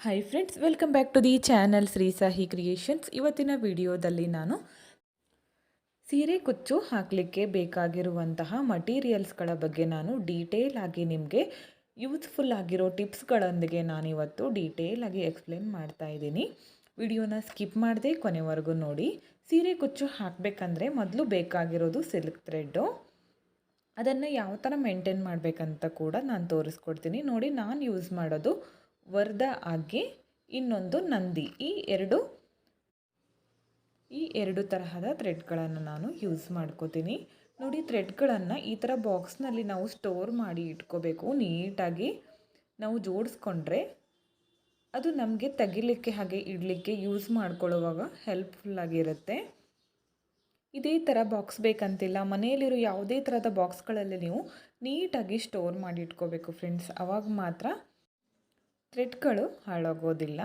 Hi friends welcome back to the channel Shri Sahi creations ಇವತ್ತಿನ ವಿಡಿಯೋದಲ್ಲಿ ನಾನು ಸೀರೆ ಕುಚ್ಚು ಹಾಕಲಿಕ್ಕೆ ಬೇಕಾಗಿರುವಂತಹ ಮಟೀರಿಯಲ್ಸ್ಗಳ ಬಗ್ಗೆ ನಾನು ಡೀಟೇಲ್ ಆಗಿ ನಿಮಗೆ ಯೂಸ್ಫುಲ್ ಆಗಿರೋ ಟಿಪ್ಸ್ಗಳೊಂದಿಗೆ ನಾನಿವತ್ತು ಡೀಟೇಲ್ ಆಗಿ ಎಕ್ಸ್ಪ್ಲೇನ್ ಮಾಡ್ತಾ ಇದ್ದೀನಿ. ವಿಡಿಯೋನ ಸ್ಕಿಪ್ ಮಾಡದೆ ಕೊನೆವರೆಗೂ ನೋಡಿ. ಸೀರೆ ಕುಚ್ಚು ಹಾಕಬೇಕಂದ್ರೆ ಮೊದಲು ಬೇಕಾಗಿರೋದು ಸಿಲ್ಕ್ ಥ್ರೆಡ್ಡು ಅದನ್ನು ಯಾವ ಥರ ಮೇಂಟೈನ್ ಮಾಡಬೇಕಂತ ಕೂಡ ನಾನು ತೋರಿಸ್ಕೊಡ್ತೀನಿ. ನೋಡಿ, ನಾನು ಯೂಸ್ ಮಾಡೋದು ವರ್ಧ ಆಗಿ ಇನ್ನೊಂದು ನಂದಿ. ಈ ಎರಡು ಈ ಎರಡು ತರಹದ ಥ್ರೆಡ್ಗಳನ್ನು ನಾನು ಯೂಸ್ ಮಾಡ್ಕೋತೀನಿ. ನೋಡಿ, ಥ್ರೆಡ್ಗಳನ್ನು ಈ ಥರ ಬಾಕ್ಸ್ನಲ್ಲಿ ನಾವು ಸ್ಟೋರ್ ಮಾಡಿ ಇಟ್ಕೋಬೇಕು. ನೀಟಾಗಿ ನಾವು ಜೋಡಿಸ್ಕೊಂಡ್ರೆ ಅದು ನಮಗೆ ತೆಗಿಲಿಕ್ಕೆ ಹಾಗೆ ಇಡಲಿಕ್ಕೆ ಯೂಸ್ ಮಾಡ್ಕೊಳ್ಳುವಾಗ ಹೆಲ್ಪ್ಫುಲ್ಲಾಗಿರುತ್ತೆ. ಇದೇ ಥರ ಬಾಕ್ಸ್ ಬೇಕಂತಿಲ್ಲ. ಮನೆಯಲ್ಲಿರೋ ಯಾವುದೇ ಥರದ ಬಾಕ್ಸ್ಗಳಲ್ಲಿ ನೀವು ನೀಟಾಗಿ ಸ್ಟೋರ್ ಮಾಡಿ ಇಟ್ಕೋಬೇಕು ಫ್ರೆಂಡ್ಸ್. ಅವಾಗ ಮಾತ್ರ ಥ್ರೆಡ್ಗಳು ಹಾಳಾಗೋದಿಲ್ಲ.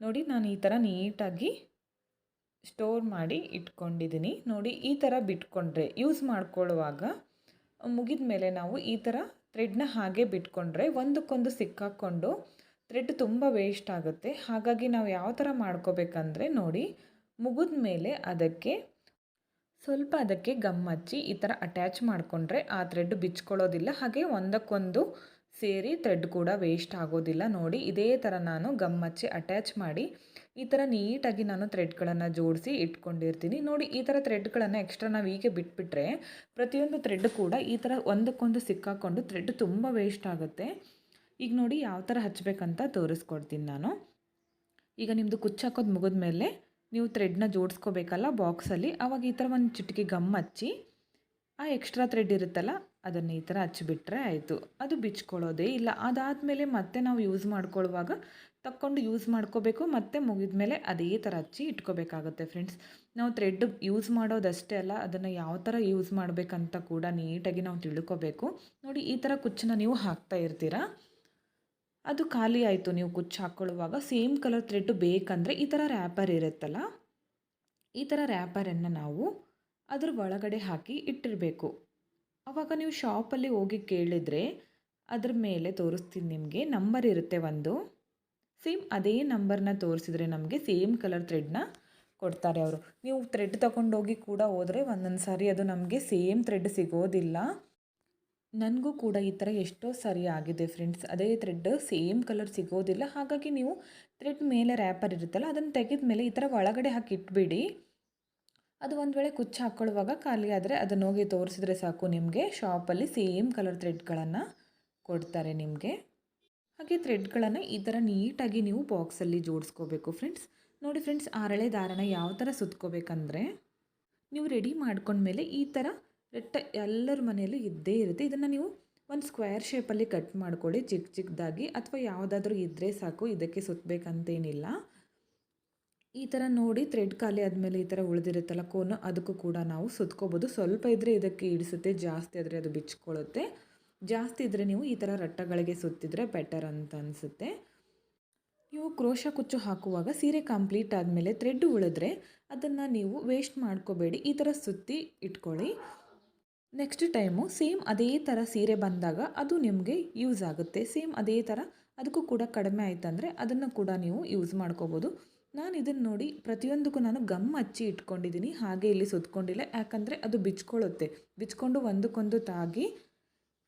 ನೋಡಿ ನಾನು ಈ ಥರ ನೀಟಾಗಿ ಸ್ಟೋರ್ ಮಾಡಿ ಇಟ್ಕೊಂಡಿದ್ದೀನಿ. ನೋಡಿ ಈ ಥರ ಬಿಟ್ಕೊಂಡ್ರೆ, ಯೂಸ್ ಮಾಡ್ಕೊಳ್ಳುವಾಗ ಮುಗಿದ ಮೇಲೆ ನಾವು ಈ ಥರ ಥ್ರೆಡ್ನ ಹಾಗೆ ಬಿಟ್ಕೊಂಡ್ರೆ ಒಂದಕ್ಕೊಂದು ಸಿಕ್ಕಾಕ್ಕೊಂಡು ಥ್ರೆಡ್ ತುಂಬ ವೇಸ್ಟ್ ಆಗುತ್ತೆ. ಹಾಗಾಗಿ ನಾವು ಯಾವ ಥರ ಮಾಡ್ಕೋಬೇಕಂದ್ರೆ ನೋಡಿ, ಮುಗಿದ ಮೇಲೆ ಅದಕ್ಕೆ ಸ್ವಲ್ಪ ಅದಕ್ಕೆ ಗಮ್ ಹಚ್ಚಿ ಈ ಥರ ಅಟ್ಯಾಚ್ ಮಾಡಿಕೊಂಡ್ರೆ ಆ ಥ್ರೆಡ್ ಬಿಚ್ಕೊಳ್ಳೋದಿಲ್ಲ. ಹಾಗೆ ಒಂದಕ್ಕೊಂದು ಸೇರಿ ಥ್ರೆಡ್ ಕೂಡ ವೇಸ್ಟ್ ಆಗೋದಿಲ್ಲ ನೋಡಿ. ಇದೇ ಥರ ನಾನು ಗಮ್ ಹಚ್ಚಿ ಅಟ್ಯಾಚ್ ಮಾಡಿ ಈ ಥರ ನೀಟಾಗಿ ನಾನು ಥ್ರೆಡ್ಗಳನ್ನು ಜೋಡಿಸಿ ಇಟ್ಕೊಂಡಿರ್ತೀನಿ. ನೋಡಿ, ಈ ಥರ ಥ್ರೆಡ್ಗಳನ್ನು ಎಕ್ಸ್ಟ್ರಾ ನಾವು ಹೀಗೆ ಬಿಟ್ಬಿಟ್ರೆ ಪ್ರತಿಯೊಂದು ಥ್ರೆಡ್ ಕೂಡ ಈ ಥರ ಒಂದಕ್ಕೊಂದು ಸಿಕ್ಕಾಕೊಂಡು ಥ್ರೆಡ್ ತುಂಬ ವೇಸ್ಟ್ ಆಗುತ್ತೆ. ಈಗ ನೋಡಿ ಯಾವ ಥರ ಹಚ್ಚಬೇಕಂತ ತೋರಿಸ್ಕೊಡ್ತೀನಿ ನಾನು. ಈಗ ನಿಮ್ಮದು ಕುಚ್ಚು ಹಾಕೋದು ಮುಗಿದ ಮೇಲೆ ನೀವು ಥ್ರೆಡ್ನ ಜೋಡಿಸ್ಕೋಬೇಕಲ್ಲ ಬಾಕ್ಸಲ್ಲಿ ಆವಾಗ ಈ ಥರ ಒಂದು ಚಿಟಿಕೆ ಗಮ್ ಹಚ್ಚಿ ಆ ಎಕ್ಸ್ಟ್ರಾ ಥ್ರೆಡ್ ಇರುತ್ತಲ್ಲ ಅದನ್ನು ಈ ಥರ ಹಚ್ಚಿಬಿಟ್ರೆ ಆಯಿತು. ಅದು ಬಿಚ್ಕೊಳ್ಳೋದೇ ಇಲ್ಲ. ಅದಾದಮೇಲೆ ಮತ್ತೆ ನಾವು ಯೂಸ್ ಮಾಡ್ಕೊಳ್ಳುವಾಗ ತಕ್ಕೊಂಡು ಯೂಸ್ ಮಾಡ್ಕೋಬೇಕು, ಮತ್ತು ಮುಗಿದ ಮೇಲೆ ಅದೇ ಥರ ಹಚ್ಚಿ ಇಟ್ಕೋಬೇಕಾಗುತ್ತೆ ಫ್ರೆಂಡ್ಸ್ ನಾವು ಥ್ರೆಡ್ ಯೂಸ್ ಮಾಡೋದಷ್ಟೇ ಅಲ್ಲ, ಅದನ್ನು ಯಾವ ಥರ ಯೂಸ್ ಮಾಡಬೇಕಂತ ಕೂಡ ನೀಟಾಗಿ ನಾವು ತಿಳ್ಕೊಬೇಕು. ನೋಡಿ, ಈ ಥರ ಕುಚ್ಚನ್ನ ನೀವು ಹಾಕ್ತಾ ಇರ್ತೀರಾ? ಅದು ಖಾಲಿ ಆಯಿತು ನೀವು ಕುಚ್ಚು ಹಾಕ್ಕೊಳ್ಳುವಾಗ. ಸೇಮ್ ಕಲರ್ ಥ್ರೆಡ್ ಬೇಕಂದರೆ ಈ ಥರ ರ್ಯಾಪರ್ ಇರುತ್ತಲ್ಲ, ಈ ಥರ ರ್ಯಾಪರನ್ನು ನಾವು ಅದ್ರ ಒಳಗಡೆ ಹಾಕಿ ಇಟ್ಟಿರಬೇಕು. ಆವಾಗ ನೀವು ಶಾಪಲ್ಲಿ ಹೋಗಿ ಕೇಳಿದರೆ ಅದ್ರ ಮೇಲೆ ತೋರಿಸ್ತೀನಿ ನಿಮಗೆ ನಂಬರ್ ಇರುತ್ತೆ ಒಂದು. ಸೇಮ್ ಅದೇ ನಂಬರ್ನ ತೋರಿಸಿದ್ರೆ ನಮಗೆ ಸೇಮ್ ಕಲರ್ ಥ್ರೆಡ್ನ ಕೊಡ್ತಾರೆ ಅವರು. ನೀವು ಥ್ರೆಡ್ ತಗೊಂಡೋಗಿ ಕೂಡ ಹೋದರೆ ಒಂದೊಂದು ಸಾರಿ ಅದು ನಮಗೆ ಸೇಮ್ ಥ್ರೆಡ್ ಸಿಗೋದಿಲ್ಲ. ನನಗೂ ಕೂಡ ಈ ಥರ ಎಷ್ಟೋ ಸರಿ ಆಗಿದೆ ಫ್ರೆಂಡ್ಸ್ ಅದೇ ಥ್ರೆಡ್ ಸೇಮ್ ಕಲರ್ ಸಿಗೋದಿಲ್ಲ. ಹಾಗಾಗಿ ನೀವು ಥ್ರೆಡ್ ಮೇಲೆ ರ್ಯಾಪರ್ ಇರುತ್ತಲ್ಲ, ಅದನ್ನು ತೆಗೆದ ಮೇಲೆ ಈ ಥರ ಒಳಗಡೆ ಹಾಕಿ ಇಟ್ಬಿಡಿ. ಅದು ಒಂದು ವೇಳೆ ಕುಚ್ಚು ಹಾಕ್ಕೊಳ್ಳುವಾಗ ಖಾಲಿ ಆದರೆ ಅದನ್ನು ಹೋಗಿ ತೋರಿಸಿದ್ರೆ ಸಾಕು ನಿಮಗೆ. ಶಾಪಲ್ಲಿ ಸೇಮ್ ಕಲರ್ ಥ್ರೆಡ್ಗಳನ್ನು ಕೊಡ್ತಾರೆ ನಿಮಗೆ. ಹಾಗೆ ಥ್ರೆಡ್ಗಳನ್ನು ಈ ಥರ ನೀಟಾಗಿ ನೀವು ಬಾಕ್ಸಲ್ಲಿ ಜೋಡಿಸ್ಕೋಬೇಕು ಫ್ರೆಂಡ್ಸ್ ನೋಡಿ ಫ್ರೆಂಡ್ಸ್ ಆರಳೆ ದಾರನ ಯಾವ ಥರ ಸುತ್ಕೋಬೇಕಂದ್ರೆ ನೀವು ರೆಡಿ ಮಾಡ್ಕೊಂಡ್ಮೇಲೆ ಈ ಥರ ರೆಟ್ಟ ಎಲ್ಲರ ಮನೆಯಲ್ಲೂ ಇದ್ದೇ ಇರುತ್ತೆ. ಇದನ್ನು ನೀವು ಒಂದು ಸ್ಕ್ವೇರ್ ಶೇಪಲ್ಲಿ ಕಟ್ ಮಾಡ್ಕೊಳ್ಳಿ ಚಿಕ್ಕ ಚಿಕ್ಕದಾಗಿ ಅಥವಾ ಯಾವುದಾದ್ರೂ ಇದ್ದರೆ ಸಾಕು, ಇದಕ್ಕೆ ಸುತ್ತಬೇಕಂತೇನಿಲ್ಲ ಈ ಥರ ನೋಡಿ ಥ್ರೆಡ್ ಖಾಲಿ ಆದಮೇಲೆ ಈ ಥರ ಉಳಿದಿರುತ್ತಲ್ಲ ಕೋನು ಅದಕ್ಕೂ ಕೂಡ ನಾವು ಸುತ್ಕೋಬೋದು. ಸ್ವಲ್ಪ ಇದ್ದರೆ ಇದಕ್ಕೆ ಇಡಿಸುತ್ತೆ, ಜಾಸ್ತಿ ಆದರೆ ಅದು ಬಿಚ್ಕೊಳ್ಳುತ್ತೆ ಜಾಸ್ತಿ ಇದ್ದರೆ ನೀವು ಈ ಥರ ರಟ್ಟಗಳಿಗೆ ಸುತ್ತಿದ್ರೆ ಬೆಟರ್ ಅಂತ ಅನಿಸುತ್ತೆ. ನೀವು ಕ್ರೋಶ ಕುಚ್ಚು ಹಾಕುವಾಗ ಸೀರೆ ಕಂಪ್ಲೀಟ್ ಆದಮೇಲೆ ಥ್ರೆಡ್ ಉಳಿದ್ರೆ ಅದನ್ನು ನೀವು ವೇಸ್ಟ್ ಮಾಡ್ಕೋಬೇಡಿ. ಈ ಥರ ಸುತ್ತಿ ಇಟ್ಕೊಳ್ಳಿ. ನೆಕ್ಸ್ಟ್ ಟೈಮು ಸೇಮ್ ಅದೇ ಥರ ಸೀರೆ ಬಂದಾಗ ಅದು ನಿಮಗೆ ಯೂಸ್ ಆಗುತ್ತೆ. ಸೇಮ್ ಅದೇ ಥರ ಅದಕ್ಕೂ ಕೂಡ ಕಡಿಮೆ ಆಯ್ತಂದರೆ ಅದನ್ನು ಕೂಡ ನೀವು ಯೂಸ್ ಮಾಡ್ಕೋಬೋದು. ನಾನು ಇದನ್ನು ನೋಡಿ ಪ್ರತಿಯೊಂದಕ್ಕೂ ನಾನು ಗಮ್ ಹಚ್ಚಿ ಇಟ್ಕೊಂಡಿದ್ದೀನಿ, ಹಾಗೆ ಇಲ್ಲಿ ಸುತ್ಕೊಂಡಿಲ್ಲ. ಯಾಕಂದರೆ ಅದು ಬಿಚ್ಕೊಳ್ಳುತ್ತೆ. ಬಿಚ್ಕೊಂಡು ಒಂದಕ್ಕೊಂದು ತಾಗಿ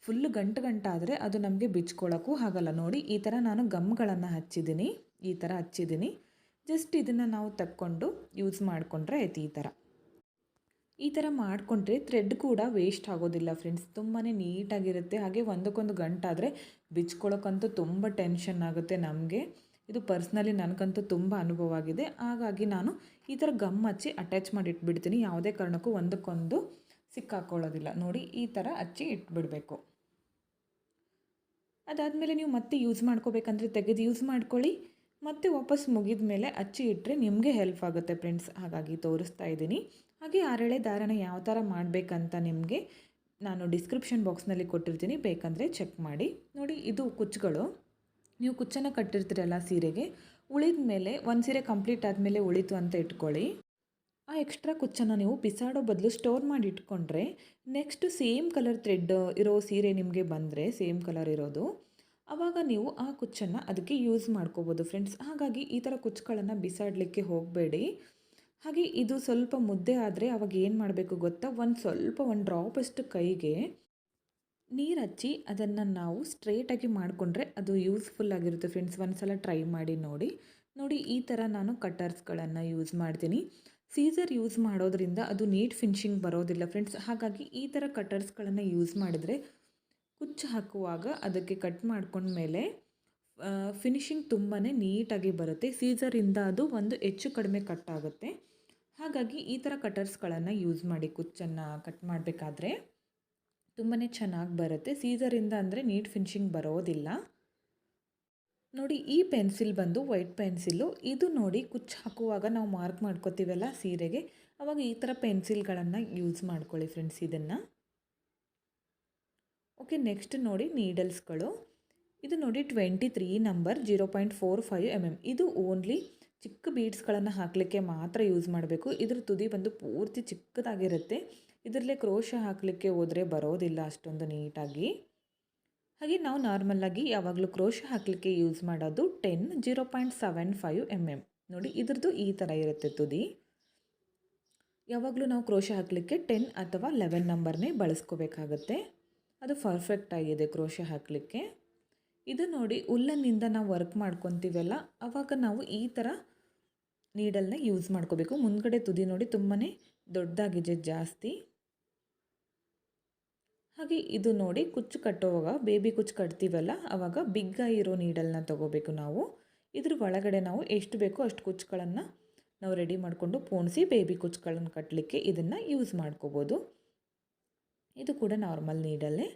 ಫುಲ್ ಗಂಟು ಗಂಟಾದರೆ ಅದು ನಮಗೆ ಬಿಚ್ಕೊಳ್ಳೋಕ್ಕೂ ಆಗಲ್ಲ. ನೋಡಿ, ಈ ಥರ ನಾನು ಗಮ್ಗಳನ್ನು ಹಚ್ಚಿದ್ದೀನಿ. ಈ ಥರ ಹಚ್ಚಿದ್ದೀನಿ. ಜಸ್ಟ್ ಇದನ್ನು ನಾವು ತಕ್ಕೊಂಡು ಯೂಸ್ ಮಾಡಿಕೊಂಡ್ರೆ ಆಯ್ತು ಈ ಥರ ಈ ಥರ ಮಾಡಿಕೊಂಡ್ರೆ ಥ್ರೆಡ್ ಕೂಡ ವೇಸ್ಟ್ ಆಗೋದಿಲ್ಲ ಫ್ರೆಂಡ್ಸ್ ತುಂಬಾ ನೀಟಾಗಿರುತ್ತೆ ಹಾಗೆ ಒಂದಕ್ಕೊಂದು ಗಂಟಾದರೆ ಬಿಚ್ಕೊಳ್ಳೋಕ್ಕಂತೂ ತುಂಬ ಟೆನ್ಷನ್ ಆಗುತ್ತೆ ನಮಗೆ. ಇದು ಪರ್ಸ್ನಲಿ ನನಗಂತೂ ತುಂಬ ಅನುಭವ ಆಗಿದೆ ಹಾಗಾಗಿ ನಾನು ಈ ಥರ ಗಮ್ ಹಚ್ಚಿ ಅಟ್ಯಾಚ್ ಮಾಡಿ ಇಟ್ಬಿಡ್ತೀನಿ. ಯಾವುದೇ ಕಾರಣಕ್ಕೂ ಒಂದಕ್ಕೊಂದು ಸಿಕ್ಕಾಕೊಳ್ಳೋದಿಲ್ಲ. ನೋಡಿ, ಈ ಥರ ಹಚ್ಚಿ ಇಟ್ಬಿಡಬೇಕು. ಅದಾದಮೇಲೆ ನೀವು ಮತ್ತೆ ಯೂಸ್ ಮಾಡ್ಕೋಬೇಕಂದ್ರೆ ತೆಗೆದು ಯೂಸ್ ಮಾಡ್ಕೊಳ್ಳಿ. ಮತ್ತೆ ವಾಪಸ್ ಮುಗಿದ ಮೇಲೆ ಹಚ್ಚಿ ಇಟ್ಟರೆ ನಿಮಗೆ ಹೆಲ್ಪ್ ಆಗುತ್ತೆ ಫ್ರೆಂಡ್ಸ್ ಹಾಗಾಗಿ ತೋರಿಸ್ತಾ ಇದ್ದೀನಿ. ಹಾಗೆ ಆರಳೆ ದಾರನ ಯಾವ ಥರ ಮಾಡಬೇಕಂತ ನಿಮಗೆ ನಾನು ಡಿಸ್ಕ್ರಿಪ್ಷನ್ ಬಾಕ್ಸ್ನಲ್ಲಿ ಕೊಟ್ಟಿರ್ತೀನಿ. ಬೇಕಂದರೆ ಚೆಕ್ ಮಾಡಿ. ನೋಡಿ, ಇದು ಕುಚ್ಚುಗಳು ನೀವು ಕುಚ್ಚನ್ನು ಕಟ್ಟಿರ್ತೀರಲ್ಲ ಸೀರೆಗೆ, ಉಳಿದ ಮೇಲೆ ಒಂದು ಸೀರೆ ಕಂಪ್ಲೀಟ್ ಆದಮೇಲೆ ಉಳಿತು ಅಂತ ಇಟ್ಕೊಳ್ಳಿ. ಆ ಎಕ್ಸ್ಟ್ರಾ ಕುಚ್ಚನ್ನು ನೀವು ಬಿಸಾಡೋ ಬದಲು ಸ್ಟೋರ್ ಮಾಡಿ ಇಟ್ಕೊಂಡ್ರೆ ನೆಕ್ಸ್ಟ್ ಸೇಮ್ ಕಲರ್ ಥ್ರೆಡ್ ಇರೋ ಸೀರೆ ನಿಮಗೆ ಬಂದರೆ ಸೇಮ್ ಕಲರ್ ಇರೋದು ಆವಾಗ ನೀವು ಆ ಕುಚ್ಚನ್ನು ಅದಕ್ಕೆ ಯೂಸ್ ಮಾಡ್ಕೋಬೋದು ಫ್ರೆಂಡ್ಸ್ ಹಾಗಾಗಿ ಈ ಥರ ಕುಚ್ಚುಗಳನ್ನು ಬಿಸಾಡಲಿಕ್ಕೆ ಹೋಗಬೇಡಿ. ಹಾಗೆ ಇದು ಸ್ವಲ್ಪ ಮುದ್ದೆ ಆದರೆ ಅವಾಗ ಏನು ಮಾಡಬೇಕು ಗೊತ್ತಾ? ಒಂದು ಸ್ವಲ್ಪ, ಒಂದು ಡ್ರಾಪಷ್ಟು ಕೈಗೆ ನೀರು ಹಚ್ಚಿ ಅದನ್ನು ನಾವು ಸ್ಟ್ರೇಟಾಗಿ ಮಾಡಿಕೊಂಡ್ರೆ ಅದು ಯೂಸ್ಫುಲ್ ಆಗಿರುತ್ತೆ ಫ್ರೆಂಡ್ಸ್ ಒಂದು ಸಲ ಟ್ರೈ ಮಾಡಿ ನೋಡಿ. ನೋಡಿ, ಈ ಥರ ನಾನು ಕಟರ್ಸ್ಗಳನ್ನು ಯೂಸ್ ಮಾಡ್ತೀನಿ. ಸೀಸರ್ ಯೂಸ್ ಮಾಡೋದ್ರಿಂದ ಅದು ನೀಟ್ ಫಿನಿಶಿಂಗ್ ಬರೋದಿಲ್ಲ ಫ್ರೆಂಡ್ಸ್ ಹಾಗಾಗಿ ಈ ಥರ ಕಟರ್ಸ್ಗಳನ್ನು ಯೂಸ್ ಮಾಡಿದರೆ ಕುಚ್ಚು ಹಾಕುವಾಗ ಅದಕ್ಕೆ ಕಟ್ ಮಾಡ್ಕೊಂಡ್ಮೇಲೆ ಫಿನಿಶಿಂಗ್ ತುಂಬಾ ನೀಟಾಗಿ ಬರುತ್ತೆ. ಸೀಸರಿಂದ ಅದು ಒಂದು ಹೆಚ್ಚು ಕಡಿಮೆ ಕಟ್ ಆಗುತ್ತೆ. ಹಾಗಾಗಿ ಈ ಥರ ಕಟರ್ಸ್ಗಳನ್ನು ಯೂಸ್ ಮಾಡಿ ಕುಚ್ಚನ್ನು ಕಟ್ ಮಾಡಬೇಕಾದ್ರೆ. ತುಂಬಾ ಚೆನ್ನಾಗಿ ಬರುತ್ತೆ. ಸೀಸರಿಂದ ಅಂದರೆ ನೀಟ್ ಫಿನಿಶಿಂಗ್ ಬರೋದಿಲ್ಲ. ನೋಡಿ, ಈ ಪೆನ್ಸಿಲ್ ಬಂದು ವೈಟ್ ಪೆನ್ಸಿಲ್ಲು ಇದು ನೋಡಿ ಕುಚ್ಚು ಹಾಕುವಾಗ ನಾವು ಮಾರ್ಕ್ ಮಾಡ್ಕೋತೀವಲ್ಲ ಸೀರೆಗೆ? ಅವಾಗ ಈ ಥರ ಪೆನ್ಸಿಲ್ಗಳನ್ನು ಯೂಸ್ ಮಾಡ್ಕೊಳ್ಳಿ ಫ್ರೆಂಡ್ಸ್ ಇದನ್ನು. ಓಕೆ ನೆಕ್ಸ್ಟ್ ನೋಡಿ ನೀಡಲ್ಸ್ಗಳು ಇದು ನೋಡಿ twenty three number zero point four five M M ಇದು ಓನ್ಲಿ ಚಿಕ್ಕ ಬೀಡ್ಸ್ಗಳನ್ನು ಹಾಕಲಿಕ್ಕೆ ಮಾತ್ರ ಯೂಸ್ ಮಾಡಬೇಕು. ಇದ್ರ ತುದಿ ಬಂದು ಪೂರ್ತಿ ಚಿಕ್ಕದಾಗಿರುತ್ತೆ. ಇದರಲ್ಲೇ ಕ್ರೋಶ ಹಾಕಲಿಕ್ಕೆ ಹೋದರೆ ಬರೋದಿಲ್ಲ ಅಷ್ಟೊಂದು ನೀಟಾಗಿ. ಹಾಗೆ ನಾವು ನಾರ್ಮಲಾಗಿ ಯಾವಾಗಲೂ ಕ್ರೋಶ ಹಾಕಲಿಕ್ಕೆ ಯೂಸ್ ಮಾಡೋದು ten zero point seven five M M ನೋಡಿ, ಇದ್ರದ್ದು ಈ ಥರ ಇರುತ್ತೆ ತುದಿ. ಯಾವಾಗಲೂ ನಾವು ಕ್ರೋಶ ಹಾಕಲಿಕ್ಕೆ ಟೆನ್ ಅಥವಾ ಲೆವೆನ್ ನಂಬರ್ನೇ ಬಳಸ್ಕೋಬೇಕಾಗತ್ತೆ. ಅದು ಪರ್ಫೆಕ್ಟ್ ಆಗಿದೆ ಕ್ರೋಶ ಹಾಕಲಿಕ್ಕೆ. ಇದು ನೋಡಿ, ಉಲ್ಲನ್ನಿಂದ ನಾವು ವರ್ಕ್ ಮಾಡ್ಕೊತೀವಲ್ಲ ಆವಾಗ ನಾವು ಈ ಥರ ನೀಡಲ್ನ ಯೂಸ್ ಮಾಡ್ಕೋಬೇಕು. ಮುಂದ್ಗಡೆ ತುದಿ ನೋಡಿ ತುಂಬಾ ದೊಡ್ಡದಾಗಿದೆ ಜಾಸ್ತಿ. ಹಾಗೆ ಇದು ನೋಡಿ ಕುಚ್ಚು ಕಟ್ಟುವಾಗ ಬೇಬಿ ಕುಚ್ಚು ಕಟ್ತೀವಲ್ಲ ಆವಾಗ ಬಿಗ್ಗ ಇರೋ ನೀಡಲ್ನ ತೊಗೋಬೇಕು ನಾವು. ಇದ್ರ ಒಳಗಡೆ ನಾವು ಎಷ್ಟು ಬೇಕೋ ಅಷ್ಟು ಕುಚ್ಚುಗಳನ್ನು ನಾವು ರೆಡಿ ಮಾಡಿಕೊಂಡು ಪೋಣಿಸಿ ಬೇಬಿ ಕುಚ್ಚುಗಳನ್ನು ಕಟ್ಟಲಿಕ್ಕೆ ಇದನ್ನು ಯೂಸ್ ಮಾಡ್ಕೋಬೋದು. ಇದು ಕೂಡ ನಾರ್ಮಲ್ ನೀಡಲ್ಲೇ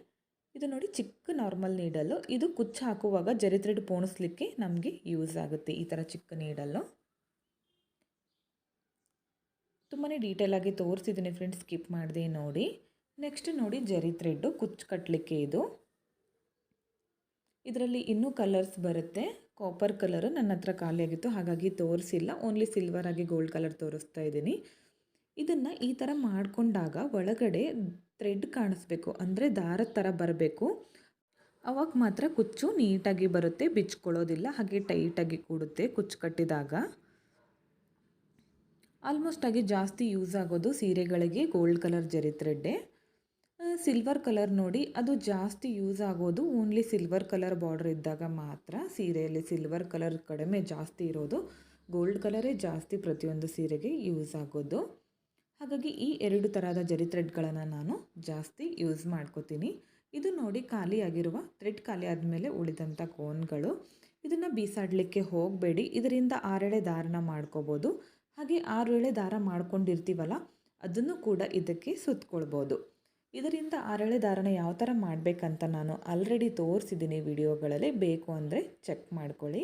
ಇದು ನೋಡಿ ಚಿಕ್ಕ ನಾರ್ಮಲ್ ನೀಡಲ್ಲು ಇದು ಕುಚ್ಚು ಹಾಕುವಾಗ ಜರಿ ಥ್ರೆಡ್ ಪೋಣಿಸ್ಲಿಕ್ಕೆ ನಮಗೆ ಯೂಸ್ ಆಗುತ್ತೆ ಈ ಥರ ಚಿಕ್ಕ ನೀಡಲ್ಲು ತುಂಬಾ ಡೀಟೇಲಾಗಿ ತೋರಿಸಿದ್ದೀನಿ ಫ್ರೆಂಡ್ಸ್ ಸ್ಕಿಪ್ ಮಾಡಿದೆ ನೋಡಿ. ನೆಕ್ಸ್ಟ್ ನೋಡಿ ಜರಿ ಥ್ರೆಡ್ಡು ಕುಚ್ಚು ಕಟ್ಟಲಿಕ್ಕೆ ಇದು. ಇದರಲ್ಲಿ ಇನ್ನೂ ಕಲರ್ಸ್ ಬರುತ್ತೆ. ಕಾಪರ್ ಕಲರು ನನ್ನ ಹತ್ರ ಖಾಲಿಯಾಗಿತ್ತು, ಹಾಗಾಗಿ ತೋರಿಸಿಲ್ಲ. ಓನ್ಲಿ ಸಿಲ್ವರ್ ಆಗಿ ಗೋಲ್ಡ್ ಕಲರ್ ತೋರಿಸ್ತಾ ಇದ್ದೀನಿ. ಇದನ್ನು ಈ ಥರ ಮಾಡಿಕೊಂಡಾಗ ಒಳಗಡೆ ಥ್ರೆಡ್ ಕಾಣಿಸ್ಬೇಕು. ಅಂದರೆ ದಾರದ ಥರ ಬರಬೇಕು. ಅವಾಗ ಮಾತ್ರ ಕುಚ್ಚು ನೀಟಾಗಿ ಬರುತ್ತೆ, ಬಿಚ್ಕೊಳ್ಳೋದಿಲ್ಲ. ಹಾಗೆ ಟೈಟಾಗಿ ಕೂಡುತ್ತೆ ಕುಚ್ಚು ಕಟ್ಟಿದಾಗ. ಆಲ್ಮೋಸ್ಟ್ ಆಗಿ ಜಾಸ್ತಿ ಯೂಸ್ ಆಗೋದು ಸೀರೆಗಳಿಗೆ ಗೋಲ್ಡ್ ಕಲರ್ ಜರಿ ಥ್ರೆಡ್ಡೇ ಸಿಲ್ವರ್ ಕಲರ್ ನೋಡಿ, ಅದು ಜಾಸ್ತಿ ಯೂಸ್ ಆಗೋದು ಓನ್ಲಿ ಸಿಲ್ವರ್ ಕಲರ್ ಬಾರ್ಡರ್ ಇದ್ದಾಗ ಮಾತ್ರ. ಸೀರೆಯಲ್ಲಿ ಸಿಲ್ವರ್ ಕಲರ್ ಕಡಿಮೆ ಜಾಸ್ತಿ ಇರೋದು ಗೋಲ್ಡ್ ಕಲರೇ ಜಾಸ್ತಿ ಪ್ರತಿಯೊಂದು ಸೀರೆಗೆ ಯೂಸ್ ಆಗೋದು. ಹಾಗಾಗಿ ಈ ಎರಡು ಥರದ ಜರಿ ಥ್ರೆಡ್ಗಳನ್ನು ನಾನು ಜಾಸ್ತಿ ಯೂಸ್ ಮಾಡ್ಕೋತೀನಿ. ಇದು ನೋಡಿ ಖಾಲಿಯಾಗಿರುವ ಥ್ರೆಡ್ ಖಾಲಿ ಆದಮೇಲೆ ಉಳಿದಂಥ ಕೋನ್ಗಳು ಇದನ್ನು ಬೀಸಾಡಲಿಕ್ಕೆ ಹೋಗಬೇಡಿ. ಇದರಿಂದ ಆರೆಡೆ ದಾರನ ಮಾಡ್ಕೋಬೋದು. ಹಾಗೆ ಆರು ಎಳೆ ದಾರ ಮಾಡ್ಕೊಂಡಿರ್ತೀವಲ್ಲ, ಅದನ್ನು ಕೂಡ ಇದಕ್ಕೆ ಸುತ್ತಕೊಳ್ಬೋದು ಇದರಿಂದ ಆರಳೆ ದಾರನ ಯಾವ ಥರ ಮಾಡಬೇಕಂತ ನಾನು ಆಲ್ರೆಡಿ ತೋರಿಸಿದ್ದೀನಿ ವಿಡಿಯೋಗಳಲ್ಲಿ. ಬೇಕು ಅಂದರೆ ಚೆಕ್ ಮಾಡ್ಕೊಳ್ಳಿ.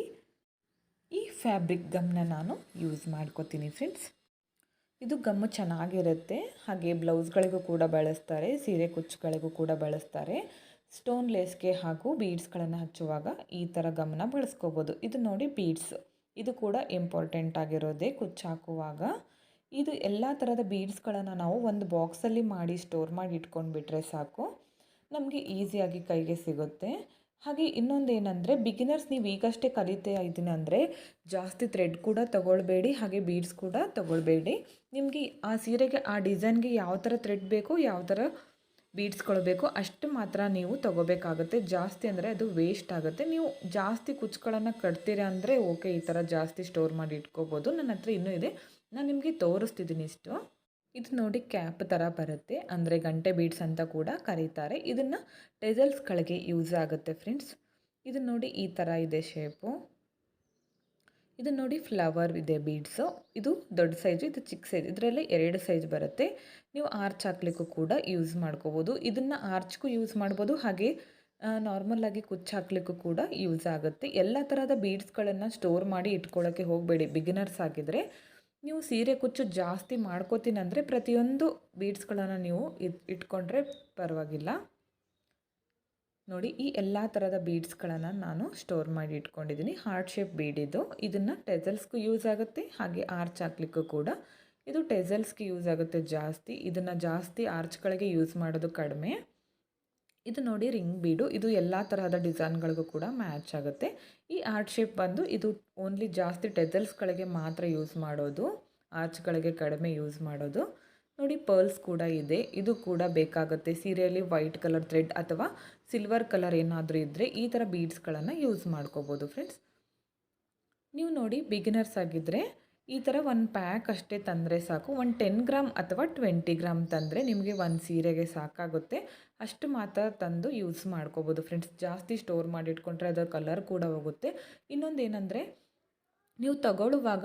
ಈ ಫ್ಯಾಬ್ರಿಕ್ ಗಮ್ನ ನಾನು ಯೂಸ್ ಮಾಡ್ಕೋತೀನಿ ಫ್ರೆಂಡ್ಸ್ ಇದು ಗಮ್ಮು ಚೆನ್ನಾಗಿರುತ್ತೆ. ಹಾಗೆ ಬ್ಲೌಸ್ಗಳಿಗೂ ಕೂಡ ಬಳಸ್ತಾರೆ, ಸೀರೆ ಕುಚ್ಚುಗಳಿಗೂ ಕೂಡ ಬಳಸ್ತಾರೆ. ಸ್ಟೋನ್ ಲೇಸ್ಗೆ ಹಾಗೂ ಬೀಡ್ಸ್ಗಳನ್ನು ಹಚ್ಚುವಾಗ ಈ ಥರ ಗಮನ ಬಳಸ್ಕೋಬೋದು. ಇದು ನೋಡಿ ಬೀಡ್ಸ್ ಇದು ಕೂಡ ಇಂಪಾರ್ಟೆಂಟ್ ಆಗಿರೋದೇ ಕುಚ್ಚು ಹಾಕುವಾಗ. ಇದು ಎಲ್ಲ ಥರದ ಬೀಡ್ಸ್ಗಳನ್ನು ನಾವು ಒಂದು ಬಾಕ್ಸಲ್ಲಿ ಮಾಡಿ ಸ್ಟೋರ್ ಮಾಡಿ ಇಟ್ಕೊಂಡ್ಬಿಟ್ರೆ ಸಾಕು. ನಮಗೆ ಈಸಿಯಾಗಿ ಕೈಗೆ ಸಿಗುತ್ತೆ. ಹಾಗೆ ಇನ್ನೊಂದು ಏನಂದರೆ ಬಿಗಿನರ್ಸ್ ನೀವು ಈಗಷ್ಟೇ ಕಲಿತಾ ಇದ್ದೀನಿ ಅಂದರೆ ಜಾಸ್ತಿ ಥ್ರೆಡ್ ಕೂಡ ತೊಗೊಳ್ಬೇಡಿ, ಹಾಗೆ ಬೀಡ್ಸ್ ಕೂಡ ತೊಗೊಳ್ಬೇಡಿ. ನಿಮಗೆ ಆ ಸೀರೆಗೆ, ಆ ಡಿಸೈನ್ಗೆ ಯಾವ ಥರ ಥ್ರೆಡ್ ಬೇಕೋ ಯಾವ ಥರ ಬೀಡ್ಸ್ಗಳು ಬೇಕು ಅಷ್ಟು ಮಾತ್ರ ನೀವು ತೊಗೋಬೇಕಾಗುತ್ತೆ. ಜಾಸ್ತಿ ಅಂದರೆ ಅದು ವೇಸ್ಟ್ ಆಗುತ್ತೆ. ನೀವು ಜಾಸ್ತಿ ಕುಚ್ಚುಗಳನ್ನು ಕಟ್ತೀರಾ ಅಂದರೆ ಓಕೆ ಈ ಥರ ಜಾಸ್ತಿ ಸ್ಟೋರ್ ಮಾಡಿ ಇಟ್ಕೋಬೋದು. ನನ್ನ ಹತ್ರ ಇನ್ನೂ ಇದೆ. ನಾನು ನಿಮಗೆ ತೋರಿಸ್ತಿದ್ದೀನಿ ಇಷ್ಟು. ಇದು ನೋಡಿ ಕ್ಯಾಪ್ ಥರ ಬರುತ್ತೆ. ಅಂದರೆ ಗಂಟೆ ಬೀಡ್ಸ್ ಅಂತ ಕೂಡ ಕರೀತಾರೆ. ಇದನ್ನು ಟೆಸಲ್ಸ್ಗಳಿಗೆ ಯೂಸ್ ಆಗುತ್ತೆ ಫ್ರೆಂಡ್ಸ್ ಇದು ನೋಡಿ ಈ ಥರ ಇದೆ ಶೇಪು ಇದು ನೋಡಿ ಫ್ಲವರ್ ಇದೆ ಬೀಡ್ಸು. ಇದು ದೊಡ್ಡ ಸೈಜು, ಇದು ಚಿಕ್ಕ ಸೈಜ್. ಇದರಲ್ಲಿ ಎರಡು ಸೈಜ್ ಬರುತ್ತೆ. ನೀವು ಆರ್ಚ್ ಹಾಕ್ಲಿಕ್ಕೂ ಕೂಡ ಯೂಸ್ ಮಾಡ್ಕೋಬೋದು. ಇದನ್ನು ಆರ್ಚ್ಗೂ ಯೂಸ್ ಮಾಡ್ಬೋದು. ಹಾಗೆ ನಾರ್ಮಲಾಗಿ ಕುಚ್ಚು ಹಾಕ್ಲಿಕ್ಕೂ ಕೂಡ ಯೂಸ್ ಆಗುತ್ತೆ. ಎಲ್ಲ ಥರದ ಬೀಡ್ಸ್ಗಳನ್ನು ಸ್ಟೋರ್ ಮಾಡಿ ಇಟ್ಕೊಳ್ಳೋಕ್ಕೆ ಹೋಗಬೇಡಿ ಬಿಗಿನರ್ಸ್ ಆಗಿದ್ದರೆ ನೀವು ಸೀರೆ ಕುಚ್ಚು ಜಾಸ್ತಿ ಮಾಡ್ಕೋತೀನಿ ಅಂದರೆ ಪ್ರತಿಯೊಂದು ಬೀಡ್ಸ್ಗಳನ್ನು ನೀವು ಇಟ್ಕೊಂಡ್ರೆ ಪರವಾಗಿಲ್ಲ. ನೋಡಿ, ಈ ಎಲ್ಲ ಥರದ ಬೀಡ್ಸ್ಗಳನ್ನು ನಾನು ಸ್ಟೋರ್ ಮಾಡಿ ಇಟ್ಕೊಂಡಿದ್ದೀನಿ. ಹಾರ್ಟ್ ಶೇಪ್ ಬೀಡಿದ್ದು ಇದು. ಇದನ್ನು ಟೆಸಲ್ಸ್ಗೂ ಯೂಸ್ ಆಗುತ್ತೆ, ಹಾಗೆ ಆರ್ಚ್ ಹಾಕ್ಲಿಕ್ಕೂ ಕೂಡ. ಇದು ಟೆಸಲ್ಸ್ಗೆ ಯೂಸ್ ಆಗುತ್ತೆ ಜಾಸ್ತಿ. ಇದನ್ನು ಜಾಸ್ತಿ ಆರ್ಚ್ಗಳಿಗೆ ಯೂಸ್ ಮಾಡೋದು ಕಡಿಮೆ. ಇದು ನೋಡಿ, ರಿಂಗ್ ಬೀಡು. ಇದು ಎಲ್ಲ ತರಹದ ಡಿಸೈನ್ಗಳಿಗೂ ಕೂಡ ಮ್ಯಾಚ್ ಆಗುತ್ತೆ. ಈ ಆರ್ಟ್ ಶೇಪ್ ಬಂದು ಇದು ಓನ್ಲಿ ಜಾಸ್ತಿ ಟೆಸಲ್ಸ್ಗಳಿಗೆ ಮಾತ್ರ ಯೂಸ್ ಮಾಡೋದು. ಆರ್ಚ್ಗಳಿಗೆ ಕಡಿಮೆ ಯೂಸ್ ಮಾಡೋದು. ನೋಡಿ ಪರ್ಲ್ಸ್ ಕೂಡ ಇದೆ. ಇದು ಕೂಡ ಬೇಕಾಗುತ್ತೆ. ಸೀರೆಯಲ್ಲಿ ವೈಟ್ ಕಲರ್ ಥ್ರೆಡ್ ಅಥವಾ ಸಿಲ್ವರ್ ಕಲರ್ ಏನಾದರೂ ಇದ್ದರೆ ಈ ಥರ ಬೀಡ್ಸ್ಗಳನ್ನು ಯೂಸ್ ಮಾಡ್ಕೋಬೋದು ಫ್ರೆಂಡ್ಸ್. ನೀವು ನೋಡಿ ಬಿಗಿನರ್ಸ್ ಆಗಿದ್ದರೆ ಈ ಥರ ಒಂದು ಪ್ಯಾಕ್ ಅಷ್ಟೇ ತಂದರೆ ಸಾಕು. ಒಂದು ಟೆನ್ ಗ್ರಾಮ್ ಅಥವಾ ಟ್ವೆಂಟಿ ಗ್ರಾಮ್ ತಂದರೆ ನಿಮಗೆ ಒಂದು ಸೀರೆಗೆ ಸಾಕಾಗುತ್ತೆ. ಅಷ್ಟು ಮಾತ್ರ ತಂದು ಯೂಸ್ ಮಾಡ್ಕೋಬೋದು ಫ್ರೆಂಡ್ಸ್. ಜಾಸ್ತಿ ಸ್ಟೋರ್ ಮಾಡಿಟ್ಕೊಂಡ್ರೆ ಅದರ ಕಲರ್ ಕೂಡ ಹೋಗುತ್ತೆ. ಇನ್ನೊಂದು ಏನಂದರೆ ನೀವು ತಗೊಳ್ಳುವಾಗ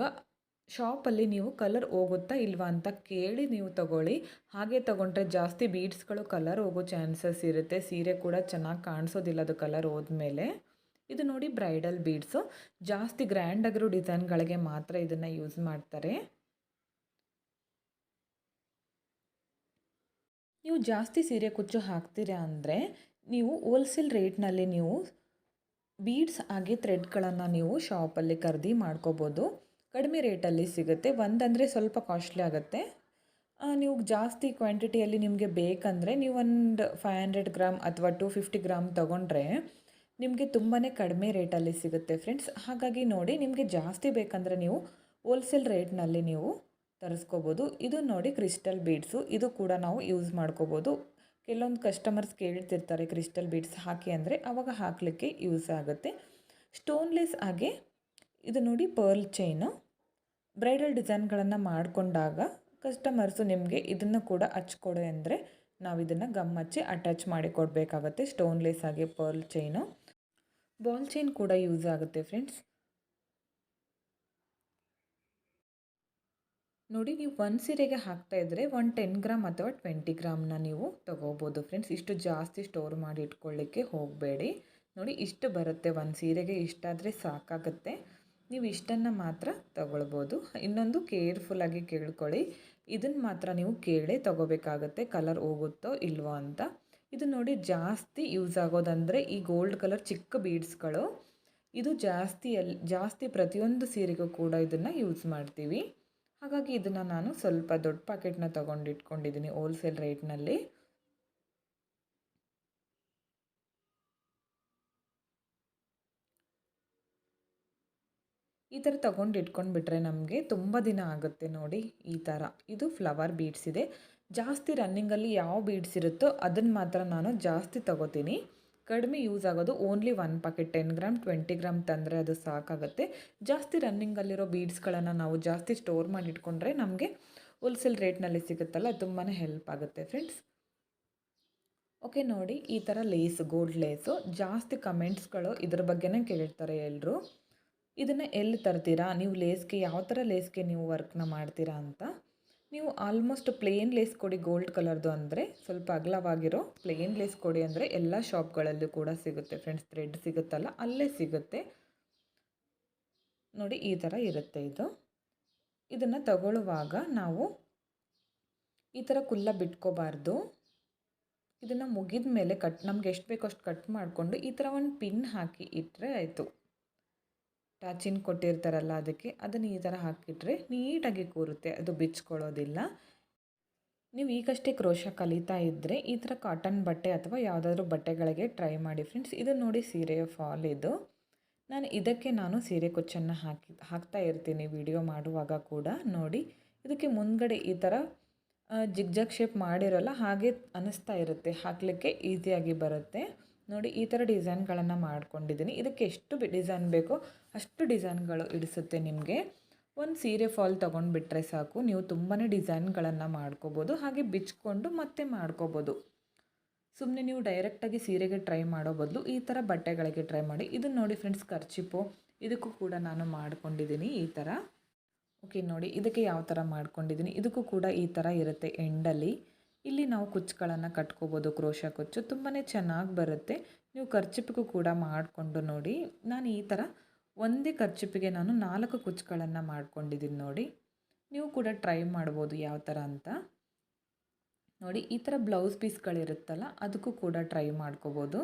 ಶಾಪಲ್ಲಿ ನೀವು ಕಲರ್ ಹೋಗುತ್ತಾ ಇಲ್ವಾ ಅಂತ ಕೇಳಿ ನೀವು ತಗೊಳ್ಳಿ. ಹಾಗೆ ತಗೊಂಡ್ರೆ ಜಾಸ್ತಿ ಬೀಡ್ಸ್ಗಳು ಕಲರ್ ಹೋಗೋ ಚಾನ್ಸಸ್ ಇರುತ್ತೆ. ಸೀರೆ ಕೂಡ ಚೆನ್ನಾಗಿ ಕಾಣಿಸೋದಿಲ್ಲ ಅದು ಕಲರ್ ಹೋದ್ಮೇಲೆ. ಇದು ನೋಡಿ ಬ್ರೈಡಲ್ ಬೀಡ್ಸು ಜಾಸ್ತಿ ಗ್ರ್ಯಾಂಡ್ ಆಗಿರೋ ಡಿಸೈನ್ಗಳಿಗೆ ಮಾತ್ರ ಇದನ್ನು ಯೂಸ್ ಮಾಡ್ತಾರೆ. ನೀವು ಜಾಸ್ತಿ ಸೀರೆ ಕುಚ್ಚು ಹಾಕ್ತೀರಾ ಅಂದರೆ ನೀವು ಹೋಲ್ಸೇಲ್ ರೇಟ್ನಲ್ಲಿ ನೀವು ಬೀಡ್ಸ್ ಹಾಗೆ ಥ್ರೆಡ್ಗಳನ್ನು ನೀವು ಶಾಪಲ್ಲಿ ಖರೀದಿ ಮಾಡ್ಕೋಬೋದು. ಕಡಿಮೆ ರೇಟಲ್ಲಿ ಸಿಗುತ್ತೆ. ಒಂದಂದರೆ ಸ್ವಲ್ಪ ಕಾಸ್ಟ್ಲಿ ಆಗುತ್ತೆ. ನೀವು ಜಾಸ್ತಿ ಕ್ವಾಂಟಿಟಿಯಲ್ಲಿ ನಿಮಗೆ ಬೇಕಂದರೆ ನೀವು ಒಂದು ಫೈವ್ ಹಂಡ್ರೆಡ್ ಗ್ರಾಮ್ ಅಥವಾ ಟು ಫಿಫ್ಟಿ ಗ್ರಾಮ್ ತೊಗೊಂಡ್ರೆ ನಿಮಗೆ ತುಂಬಾ ಕಡಿಮೆ ರೇಟಲ್ಲಿ ಸಿಗುತ್ತೆ ಫ್ರೆಂಡ್ಸ್ ಹಾಗಾಗಿ ನೋಡಿ, ನಿಮಗೆ ಜಾಸ್ತಿ ಬೇಕಂದರೆ ನೀವು ಹೋಲ್ಸೇಲ್ ರೇಟ್ನಲ್ಲಿ ನೀವು ತರಿಸ್ಕೋಬೋದು. ಇದು ನೋಡಿ ಕ್ರಿಸ್ಟಲ್ ಬೀಡ್ಸು ಇದು ಕೂಡ ನಾವು ಯೂಸ್ ಮಾಡ್ಕೋಬೋದು. ಕೆಲವೊಂದು ಕಸ್ಟಮರ್ಸ್ ಕೇಳ್ತಿರ್ತಾರೆ ಕ್ರಿಸ್ಟಲ್ ಬೀಡ್ಸ್ ಹಾಕಿ ಅಂದರೆ ಆವಾಗ ಹಾಕಲಿಕ್ಕೆ ಯೂಸ್ ಆಗುತ್ತೆ. ಸ್ಟೋನ್ಲೆಸ್ ಹಾಗೆ ಇದು ನೋಡಿ ಪರ್ಲ್ ಚೈನು ಬ್ರೈಡಲ್ ಡಿಸೈನ್ಗಳನ್ನು ಮಾಡಿಕೊಂಡಾಗ ಕಸ್ಟಮರ್ಸು ನಿಮಗೆ ಇದನ್ನು ಕೂಡ ಹಚ್ಕೊಡು ಅಂದರೆ ನಾವು ಇದನ್ನು ಗಮ್ ಹಚ್ಚಿ ಅಟ್ಯಾಚ್ ಮಾಡಿ ಕೊಡಬೇಕಾಗತ್ತೆ. ಸ್ಟೋನ್ಲೆಸ್ ಆಗಿ ಪರ್ಲ್ ಚೈನು. ಬಾಲ್ ಚೈನ್ ಕೂಡ ಯೂಸ್ ಆಗುತ್ತೆ ಫ್ರೆಂಡ್ಸ್. ನೋಡಿ, ನೀವು ಒಂದು ಸೀರೆಗೆ ಹಾಕ್ತಾ ಇದ್ದರೆ ಒನ್ ಟೆನ್ ಗ್ರಾಮ್ ಅಥವಾ ಟ್ವೆಂಟಿ ಗ್ರಾಮ್ನ ನೀವು ತೊಗೋಬೋದು ಫ್ರೆಂಡ್ಸ್. ಇಷ್ಟು ಜಾಸ್ತಿ ಸ್ಟೋರ್ ಮಾಡಿ ಇಟ್ಕೊಳ್ಳಿಕ್ಕೆ ಹೋಗಬೇಡಿ. ನೋಡಿ, ಇಷ್ಟು ಬರುತ್ತೆ ಒಂದು ಸೀರೆಗೆ. ಇಷ್ಟಾದರೆ ಸಾಕಾಗುತ್ತೆ. ನೀವು ಇಷ್ಟನ್ನು ಮಾತ್ರ ತಗೊಳ್ಬೋದು. ಇನ್ನೊಂದು ಕೇರ್ಫುಲ್ಲಾಗಿ ಕೇಳ್ಕೊಳ್ಳಿ. ಇದನ್ನು ಮಾತ್ರ ನೀವು ಕೇಳೇ ತೊಗೋಬೇಕಾಗತ್ತೆ ಕಲರ್ ಹೋಗುತ್ತೋ ಇಲ್ವೋ ಅಂತ. ಇದು ನೋಡಿ ಜಾಸ್ತಿ ಯೂಸ್ ಆಗೋದಂದರೆ ಈ ಗೋಲ್ಡ್ ಕಲರ್ ಚಿಕ್ಕ ಬೀಡ್ಸ್ಗಳು ಇದು ಜಾಸ್ತಿ ಎಲ್, ಜಾಸ್ತಿ ಪ್ರತಿಯೊಂದು ಸೀರೆಗೂ ಕೂಡ ಇದನ್ನು ಯೂಸ್ ಮಾಡ್ತೀವಿ. ಹಾಗಾಗಿ ಇದನ್ನು ನಾನು ಸ್ವಲ್ಪ ದೊಡ್ಡ ಪ್ಯಾಕೆಟ್ನ ತೊಗೊಂಡಿಟ್ಕೊಂಡಿದ್ದೀನಿ ಹೋಲ್ಸೇಲ್ ರೇಟ್ನಲ್ಲಿ ಈ ಥರ ತೊಗೊಂಡು ಇಟ್ಕೊಂಡ್ಬಿಟ್ರೆ ನಮಗೆ ತುಂಬ ದಿನ ಆಗುತ್ತೆ ನೋಡಿ ಈ ಥರ. ಇದು ಫ್ಲವರ್ ಬೀಡ್ಸ್ ಇದೆ. ಜಾಸ್ತಿ ರನ್ನಿಂಗಲ್ಲಿ ಯಾವ ಬೀಡ್ಸ್ ಇರುತ್ತೋ ಅದನ್ನು ಮಾತ್ರ ನಾನು ಜಾಸ್ತಿ ತಗೋತೀನಿ. ಕಡಿಮೆ ಯೂಸ್ ಆಗೋದು only one pocket, ten gram, twenty gram ತಂದರೆ ಅದು ಸಾಕಾಗುತ್ತೆ. ಜಾಸ್ತಿ ರನ್ನಿಂಗಲ್ಲಿರೋ ಬೀಡ್ಸ್ಗಳನ್ನು ನಾವು ಜಾಸ್ತಿ ಸ್ಟೋರ್ ಮಾಡಿ ಇಟ್ಕೊಂಡ್ರೆ ನಮಗೆ ಹೋಲ್ಸೇಲ್ ರೇಟ್ನಲ್ಲಿ ಸಿಗುತ್ತಲ್ಲ ತುಂಬಾ ಹೆಲ್ಪ್ ಆಗುತ್ತೆ ಫ್ರೆಂಡ್ಸ್. ಓಕೆ, ನೋಡಿ ಈ ಥರ ಲೇಸ್, ಗೋಲ್ಡ್ ಲೇಸು. ಜಾಸ್ತಿ ಕಮೆಂಟ್ಸ್ಗಳು ಇದ್ರ ಬಗ್ಗೆನೇ ಕೇಳಿರ್ತಾರೆ ಎಲ್ಲರೂ ಇದನ್ನು ಎಲ್ಲಿ ತರ್ತೀರಾ? ನೀವು ಲೇಸ್ಗೆ ಯಾವ ಥರ ಲೇಸ್ಗೆ ನೀವು ವರ್ಕ್ನ ಮಾಡ್ತೀರಾ ಅಂತ. ನೀವು ಆಲ್ಮೋಸ್ಟ್ ಪ್ಲೇನ್ ಲೇಸ್ ಕೊಡಿ ಗೋಲ್ಡ್ ಕಲರ್ದು ಅಂದರೆ ಸ್ವಲ್ಪ ಅಗಲವಾಗಿರೋ ಪ್ಲೇನ್ ಲೇಸ್ ಕೊಡಿ ಅಂದರೆ ಎಲ್ಲ ಶಾಪ್ಗಳಲ್ಲೂ ಕೂಡ ಸಿಗುತ್ತೆ ಫ್ರೆಂಡ್ಸ್. ಥ್ರೆಡ್ ಸಿಗುತ್ತಲ್ಲ, ಅಲ್ಲೇ ಸಿಗುತ್ತೆ. ನೋಡಿ, ಈ ಥರ ಇರುತ್ತೆ ಇದು. ಇದನ್ನು ತಗೊಳ್ಳುವಾಗ ನಾವು ಈ ಥರ ಕುಲ್ಲ ಬಿಟ್ಕೋಬಾರ್ದು. ಇದನ್ನು ಮುಗಿದ ಮೇಲೆ ಕಟ್, ನಮ್ಗೆ ಎಷ್ಟು ಬೇಕೋ ಅಷ್ಟು ಕಟ್ ಮಾಡಿಕೊಂಡು ಈ ಥರ ಒಂದು ಪಿನ್ ಹಾಕಿ ಇಟ್ಟರೆ ಆಯಿತು. ಟಾಚಿನ್ ಕೊಟ್ಟಿರ್ತಾರಲ್ಲ ಅದಕ್ಕೆ ಅದನ್ನು ಈ ಥರ ಹಾಕಿಟ್ರೆ ನೀಟಾಗಿ ಕೂರುತ್ತೆ, ಅದು ಬಿಚ್ಕೊಳ್ಳೋದಿಲ್ಲ. ನೀವು ಈಗಷ್ಟೇ ಕ್ರೋಶ ಕಲಿತಾ ಇದ್ದರೆ ಈ ಥರ ಕಾಟನ್ ಬಟ್ಟೆ ಅಥವಾ ಯಾವುದಾದ್ರೂ ಬಟ್ಟೆಗಳಿಗೆ ಟ್ರೈ ಮಾಡಿ ಫ್ರೆಂಡ್ಸ್ ಇದು ನೋಡಿ ಸೀರೆಯ ಫಾಲ್ ಇದು. ನಾನು ಇದಕ್ಕೆ ನಾನು ಸೀರೆ ಕುಚ್ಚನ್ನು ಹಾಕಿ, ಹಾಕ್ತಾ ಇರ್ತೀನಿ ವಿಡಿಯೋ ಮಾಡುವಾಗ ಕೂಡ ನೋಡಿ. ಇದಕ್ಕೆ ಮುಂದ್ಗಡೆ ಈ ಥರ ಜಿಗ್ಜಗ್ ಶೇಪ್ ಮಾಡಿರೋಲ್ಲ ಹಾಗೆ ಅನಿಸ್ತಾ ಇರುತ್ತೆ, ಹಾಕಲಿಕ್ಕೆ ಈಸಿಯಾಗಿ ಬರುತ್ತೆ. ನೋಡಿ, ಈ ಥರ ಡಿಸೈನ್ಗಳನ್ನು ಮಾಡ್ಕೊಂಡಿದ್ದೀನಿ. ಇದಕ್ಕೆ ಎಷ್ಟು ಡಿಸೈನ್ ಬೇಕೋ ಅಷ್ಟು ಡಿಸೈನ್ಗಳು ಇಡಿಸುತ್ತೆ ನಿಮಗೆ. ಒಂದು ಸೀರೆ ಫಾಲ್ ತೊಗೊಂಡ್ಬಿಟ್ರೆ ಸಾಕು. ನೀವು ತುಂಬಾ ಡಿಸೈನ್ಗಳನ್ನು ಮಾಡ್ಕೋಬೋದು. ಹಾಗೆ ಬಿಚ್ಕೊಂಡು ಮತ್ತೆ ಮಾಡ್ಕೋಬೋದು. ಸುಮ್ಮನೆ ನೀವು ಡೈರೆಕ್ಟಾಗಿ ಸೀರೆಗೆ ಟ್ರೈ ಮಾಡೋ ಬದಲು ಈ ಥರ ಬಟ್ಟೆಗಳಿಗೆ ಟ್ರೈ ಮಾಡಿ. ಇದನ್ನು ನೋಡಿ ಫ್ರೆಂಡ್ಸ್ ಖರ್ಚಿಪು ಇದಕ್ಕೂ ಕೂಡ ನಾನು ಮಾಡ್ಕೊಂಡಿದ್ದೀನಿ ಈ ಥರ ಓಕೆ, ನೋಡಿ, ಇದಕ್ಕೆ ಯಾವ ಥರ ಮಾಡ್ಕೊಂಡಿದ್ದೀನಿ. ಇದಕ್ಕೂ ಕೂಡ ಈ ಥರ ಇರುತ್ತೆ, ಎಂಡಲ್ಲಿ. ಇಲ್ಲಿ ನಾವು ಕುಚ್ಚುಗಳನ್ನು ಕಟ್ಕೋಬೋದು, ಕ್ರೋಶ ಕುಚ್ಚು ತುಂಬಾ ಚೆನ್ನಾಗಿ ಬರುತ್ತೆ. ನೀವು ಖರ್ಚಿಪಿಗೂ ಕೂಡ ಮಾಡಿಕೊಂಡು ನೋಡಿ. ನಾನು ಈ ಥರ ಒಂದೇ ಖರ್ಚಿಪಿಗೆ ನಾನು ನಾಲ್ಕು ಕುಚ್ಚುಗಳನ್ನು ಮಾಡ್ಕೊಂಡಿದ್ದೀನಿ ನೋಡಿ. ನೀವು ಕೂಡ ಟ್ರೈ ಮಾಡ್ಬೋದು ಯಾವ ಥರ ಅಂತ. ನೋಡಿ, ಈ ಥರ ಬ್ಲೌಸ್ ಪೀಸ್ಗಳಿರುತ್ತಲ್ಲ, ಅದಕ್ಕೂ ಕೂಡ ಟ್ರೈ ಮಾಡ್ಕೋಬೋದು.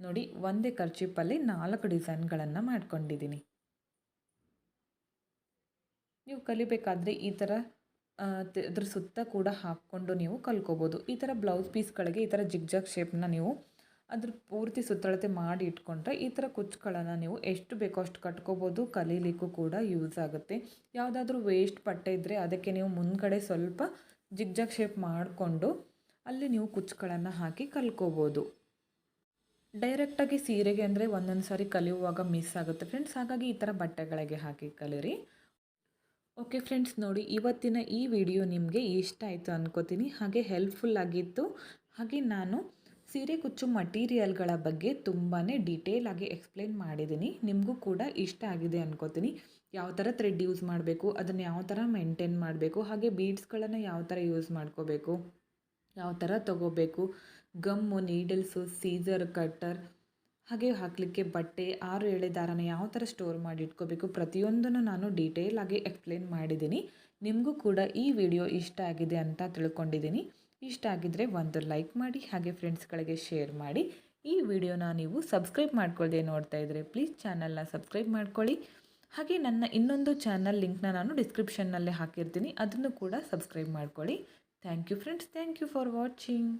ನೋಡಿ, ಒಂದೇ ಖರ್ಚಿಪಲ್ಲಿ ನಾಲ್ಕು ಡಿಸೈನ್ಗಳನ್ನು ಮಾಡ್ಕೊಂಡಿದ್ದೀನಿ. ನೀವು ಕಲಿಬೇಕಾದ್ರೆ ಈ ಥರ ಅದ್ರ ಸುತ್ತ ಕೂಡ ಹಾಕ್ಕೊಂಡು ನೀವು ಕಲ್ಕೋಬೋದು. ಈ ಥರ ಬ್ಲೌಸ್ ಪೀಸ್ಗಳಿಗೆ ಈ ಥರ ಜಿಗ್ಜಾಗ್ ಶೇಪ್ನ ನೀವು ಅದ್ರ ಪೂರ್ತಿ ಸುತ್ತಳತೆ ಮಾಡಿ ಇಟ್ಕೊಂಡ್ರೆ ಈ ಥರ ಕುಚ್ಚುಗಳನ್ನು ನೀವು ಎಷ್ಟು ಬೇಕೋ ಅಷ್ಟು ಕಟ್ಕೋಬೋದು. ಕಲೀಲಿಕ್ಕೂ ಕೂಡ ಯೂಸ್ ಆಗುತ್ತೆ. ಯಾವುದಾದ್ರೂ ವೇಸ್ಟ್ ಬಟ್ಟೆ ಇದ್ದರೆ ಅದಕ್ಕೆ ನೀವು ಮುಂದ್ಗಡೆ ಸ್ವಲ್ಪ ಜಿಗ್ಜಾಗ್ ಶೇಪ್ ಮಾಡಿಕೊಂಡು ಅಲ್ಲಿ ನೀವು ಕುಚ್ಚುಗಳನ್ನು ಹಾಕಿ ಕಲ್ಕೋಬೋದು. ಡೈರೆಕ್ಟಾಗಿ ಸೀರೆಗೆ ಅಂದರೆ ಒಂದೊಂದು ಸಾರಿ ಕಲಿಯುವಾಗ ಮಿಸ್ ಆಗುತ್ತೆ. ಫ್ರೆಂಡ್ಸ್ ಹಾಗಾಗಿ ಈ ಥರ ಬಟ್ಟೆಗಳಿಗೆ ಹಾಕಿ ಕಲೀರಿ. ಓಕೆ ಫ್ರೆಂಡ್ಸ್ ನೋಡಿ, ಇವತ್ತಿನ ಈ ವಿಡಿಯೋ ನಿಮಗೆ ಇಷ್ಟ ಆಯಿತು ಅನ್ಕೋತೀನಿ. ಹಾಗೆ ಹೆಲ್ಪ್ಫುಲ್ ಆಗಿತ್ತು. ಹಾಗೆ ನಾನು ಸೀರೆ, ಕುಚ್ಚು ಮಟೀರಿಯಲ್ಗಳ ಬಗ್ಗೆ ತುಂಬಾ ಡೀಟೇಲ್ ಆಗಿ ಎಕ್ಸ್ಪ್ಲೇನ್ ಮಾಡಿದ್ದೀನಿ ನಿಮಗೂ ಕೂಡ ಇಷ್ಟ ಆಗಿದೆ ಅನ್ಕೋತೀನಿ. ಯಾವ ಥರ ಥ್ರೆಡ್ ಯೂಸ್ ಮಾಡಬೇಕು, ಅದನ್ನು ಯಾವ ಥರ ಮೇಂಟೈನ್ ಮಾಡಬೇಕು, ಹಾಗೆ ಬೀಡ್ಸ್ಗಳನ್ನು ಯಾವ ಥರ ಯೂಸ್ ಮಾಡ್ಕೋಬೇಕು, ಯಾವ ಥರ ತಗೋಬೇಕು, ಗಮ್ಮು ನೀಡಲ್ಸು ಸೀಸರ್ ಕಟ್ಟರ್ ಹಾಗೆ ಹಾಕಲಿಕ್ಕೆ ಬಟ್ಟೆ, ಆರು ಎಳೆ ದಾರನ ಯಾವ ಥರ ಸ್ಟೋರ್ ಮಾಡಿ ಇಟ್ಕೋಬೇಕು ಪ್ರತಿಯೊಂದನ್ನು ನಾನು ಡೀಟೇಲ್ ಆಗಿ ಎಕ್ಸ್ಪ್ಲೇನ್ ಮಾಡಿದ್ದೀನಿ. ನಿಮಗೂ ಕೂಡ ಈ ವಿಡಿಯೋ ಇಷ್ಟ ಆಗಿದೆ ಅಂತ ತಿಳ್ಕೊಂಡಿದ್ದೀನಿ. ಇಷ್ಟ ಆಗಿದ್ದರೆ ಒಂದು ಲೈಕ್ ಮಾಡಿ, ಹಾಗೆ ಫ್ರೆಂಡ್ಸ್ಗಳಿಗೆ ಶೇರ್ ಮಾಡಿ. ಈ ವಿಡಿಯೋನ ನೀವು ಸಬ್ಸ್ಕ್ರೈಬ್ ಮಾಡ್ಕೊಳ್ಳದೆ ನೋಡ್ತಾ ಇದ್ದರೆ ಪ್ಲೀಸ್ ಚಾನಲ್ನ ಸಬ್ಸ್ಕ್ರೈಬ್ ಮಾಡ್ಕೊಳ್ಳಿ. ಹಾಗೆ ನನ್ನ ಇನ್ನೊಂದು ಚಾನಲ್ ಲಿಂಕ್ನ ನಾನು ಡಿಸ್ಕ್ರಿಪ್ಷನ್ನಲ್ಲೇ ಹಾಕಿರ್ತೀನಿ. ಅದನ್ನು ಕೂಡ ಸಬ್ಸ್ಕ್ರೈಬ್ ಮಾಡ್ಕೊಳ್ಳಿ. Thank you friends thank you for watching